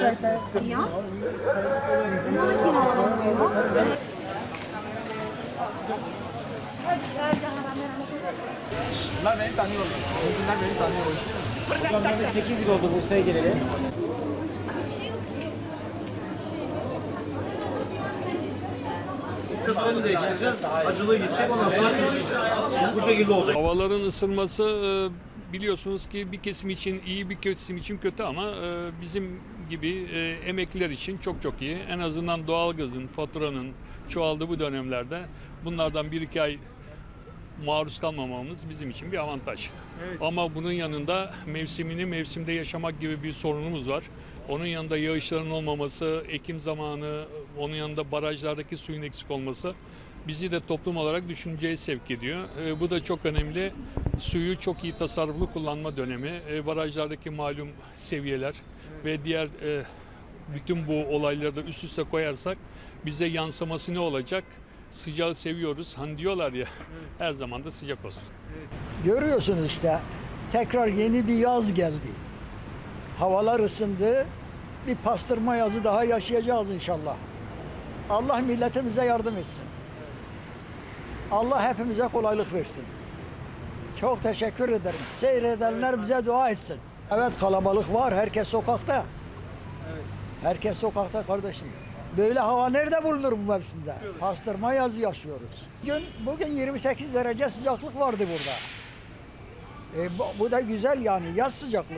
Siyah. Makine alınmıyor. Böyle Bunlar beni tanıyor. Bunlar beni tanıyor. De 8 yıl oldu Bursa'ya geleli. Suyunu değiştireceğim, acılığı gidecek, ondan sonra. Bu şekilde olacak. Havaların ısınması e, biliyorsunuz ki bir kesim için iyi bir kesim için kötü ama e, bizim gibi e, emekliler için çok çok iyi. En azından doğalgazın, faturanın çoğaldığı bu dönemlerde bunlardan bir iki ay maruz kalmamamız bizim için bir avantaj. Ama bunun yanında mevsimini mevsimde yaşamak gibi bir sorunumuz var. Onun yanında yağışların olmaması, ekim zamanı, onun yanında barajlardaki suyun eksik olması bizi de toplum olarak düşünceye sevk ediyor. E, bu da çok önemli. Suyu çok iyi tasarruflu kullanma dönemi, e, barajlardaki malum seviyeler ve diğer e, bütün bu olayları da üst üste koyarsak bize yansıması ne olacak? Sıcağı seviyoruz. Hani diyorlar ya her zaman da sıcak olsun. Görüyorsunuz işte tekrar yeni bir yaz geldi. Havalar ısındı. Bir pastırma yazı daha yaşayacağız inşallah. Allah milletimize yardım etsin. Allah hepimize kolaylık versin. Çok teşekkür ederim. Seyredenler bize dua etsin. Evet kalabalık var. Herkes sokakta. Herkes sokakta kardeşim. Böyle hava nerede bulunur bu mevsimde? Pastırma yazı yaşıyoruz. Bugün, bugün 28 derece sıcaklık vardı burada. E, bu, bu da güzel yani yaz sıcaklığı.